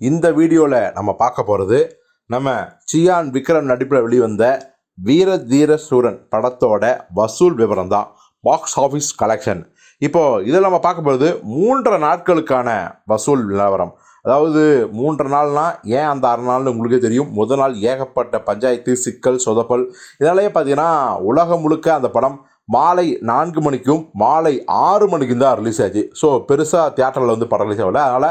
இந்த வீடியோவில் நம்ம பார்க்க போகிறது நம்ம சியான் விக்ரம் நடிப்பில் வெளிவந்த வீர தீர சூரன் படத்தோட வசூல் விவரம் தான் பாக்ஸ் ஆஃபீஸ் கலெக்ஷன் இப்போது இதில் நம்ம பார்க்க போகிறது மூன்றரை நாட்களுக்கான வசூல் நிலவரம். அதாவது மூன்று நாள்னால் ஏன் அந்த அரை நாள்னு உங்களுக்கே தெரியும். முதல் நாள் ஏகப்பட்ட பஞ்சாயத்து சிக்கல் சொதப்பல் இதனாலேயே பார்த்தீங்கன்னா உலகம் முழுக்க அந்த படம் மாலை நான்கு மணிக்கும் மாலை ஆறு மணிக்கும் தான் ரிலீஸ் ஆச்சு. ஸோ பெருசாக தியேட்டரில் வந்து படம் ரிலீஸ் ஆகல. அதனால்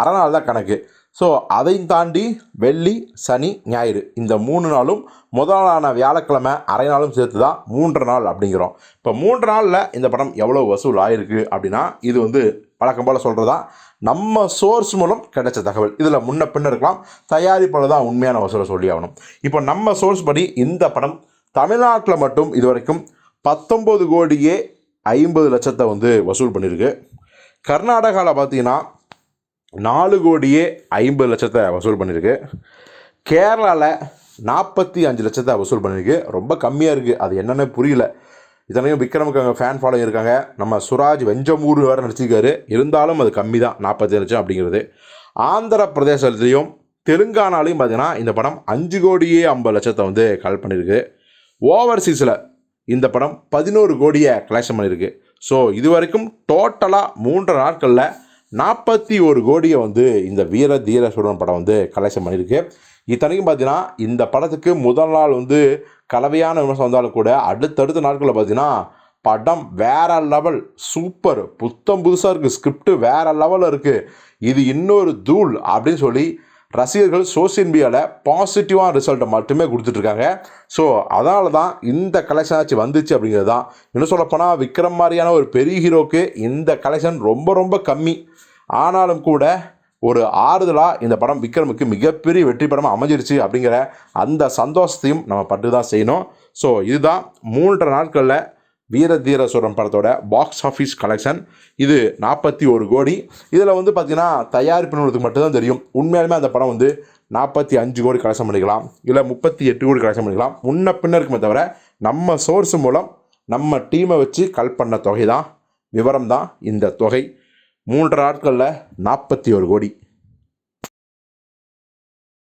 அரை நாள் தான் கணக்கு. ஸோ அதையும் தாண்டி வெள்ளி சனி ஞாயிறு இந்த மூணு நாளும் முதல் நாளான வியாழக்கிழமை அரை நாளும் சேர்த்து தான் மூன்று நாள் அப்படிங்கிறோம். இப்போ மூன்று நாளில் இந்த படம் எவ்வளோ வசூல் ஆயிருக்கு அப்படின்னா இது வந்து வழக்கம் போல் சொல்கிறதா நம்ம சோர்ஸ் மூலம் கிடைச்ச தகவல். இதில் முன்ன பின்ன இருக்கலாம். தயாரிப்பில் தான் உண்மையான வசூலை சொல்லி ஆகணும். இப்போ நம்ம சோர்ஸ் படி இந்த படம் தமிழ்நாட்டில் மட்டும் இதுவரைக்கும் பத்தொம்பது கோடியே ஐம்பது லட்சத்தை வந்து வசூல் பண்ணியிருக்கு கர்நாடகாவில் பார்த்தீங்கன்னா நாலு கோடியே ஐம்பது லட்சத்தை வசூல் பண்ணியிருக்கு கேரளாவில் நாற்பத்தி அஞ்சு லட்சத்தை வசூல் பண்ணியிருக்கு ரொம்ப கம்மியாக இருக்குது அது என்னென்னு புரியல. இதனையும் விக்ரமுக்கு அங்கே ஃபேன் ஃபாலோயிங் இருக்காங்க நம்ம சுராஜ் வெஞ்சமூர் வேறு நடிச்சிருக்காரு. இருந்தாலும் அது கம்மி தான். நாற்பத்தி லட்சம் அப்படிங்கிறது. ஆந்திர பிரதேசத்துலேயும் தெலுங்கானாலையும் பார்த்தீங்கன்னா இந்த படம் அஞ்சு கோடியே ஐம்பது லட்சத்தை வந்து கல் பண்ணியிருக்கு ஓவர்சீஸில் இந்த படம் பதினோரு கோடியை கலெக்ஷன் பண்ணியிருக்கு ஸோ இது வரைக்கும் டோட்டலாக மூன்று நாட்களில் நாற்பத்தி ஒரு கோடியை வந்து இந்த வீர தீர சூரன் படம் வந்து கலெக்ஷன் பண்ணியிருக்கு இத்தனைக்கும் பார்த்தீங்கன்னா இந்த படத்துக்கு முதல் நாள் வந்து கலவையான விமர்சனம் வந்தாலும் கூட அடுத்தடுத்த நாட்களில் பார்த்தீங்கன்னா படம் வேற லெவல் சூப்பர் புத்தம் புதுசாக இருக்குது ஸ்கிரிப்ட் வேற லெவலில் இருக்குது இது இன்னொரு தூள் அப்படின்னு சொல்லி ரசிகர்கள் சோசியல் மீடியாவில் பாசிட்டிவான ரிசல்ட்டை மட்டுமே கொடுத்துட்ருக்காங்க. ஸோ அதனால தான் இந்த கலெக்ஷன் ஆச்சு வந்துச்சு அப்படிங்கிறது தான். இன்னும் சொல்லப்போனால் விக்ரம் மாதிரியான ஒரு பெரிய ஹீரோக்கு இந்த கலெக்ஷன் ரொம்ப ரொம்ப கம்மி. ஆனாலும் கூட ஒரு ஆறுதலாக இந்த படம் விக்ரமுக்கு மிகப்பெரிய வெற்றி படமாக அமைஞ்சிருச்சு அப்படிங்கிற அந்த சந்தோஷத்தையும் நம்ம பட்டு தான் செய்யணும். ஸோ இதுதான் மூன்றரை நாட்களில் வீர தீர படத்தோட பாக்ஸ் ஆஃபீஸ் கலெக்ஷன் இது நாற்பத்தி ஒரு கோடி. இதில் வந்து பார்த்திங்கன்னா தயாரிப்பு நிறுவனத்துக்கு மட்டும்தான் தெரியும். உண்மையாலுமே அந்த படம் வந்து நாற்பத்தி அஞ்சு கோடி கலெக்ஷன் பண்ணிக்கலாம். இல்லை முப்பத்தி எட்டு கோடி கலெக்ஷன் பண்ணிக்கலாம். முன்ன பின்ன இருக்குமே தவிர நம்ம சோர்ஸ் மூலம் நம்ம டீமை வச்சு கல் பண்ண தொகை தான் விவரம் தான் இந்த தொகை. மூன்று நாட்களில் நாற்பத்தி ஒரு கோடி.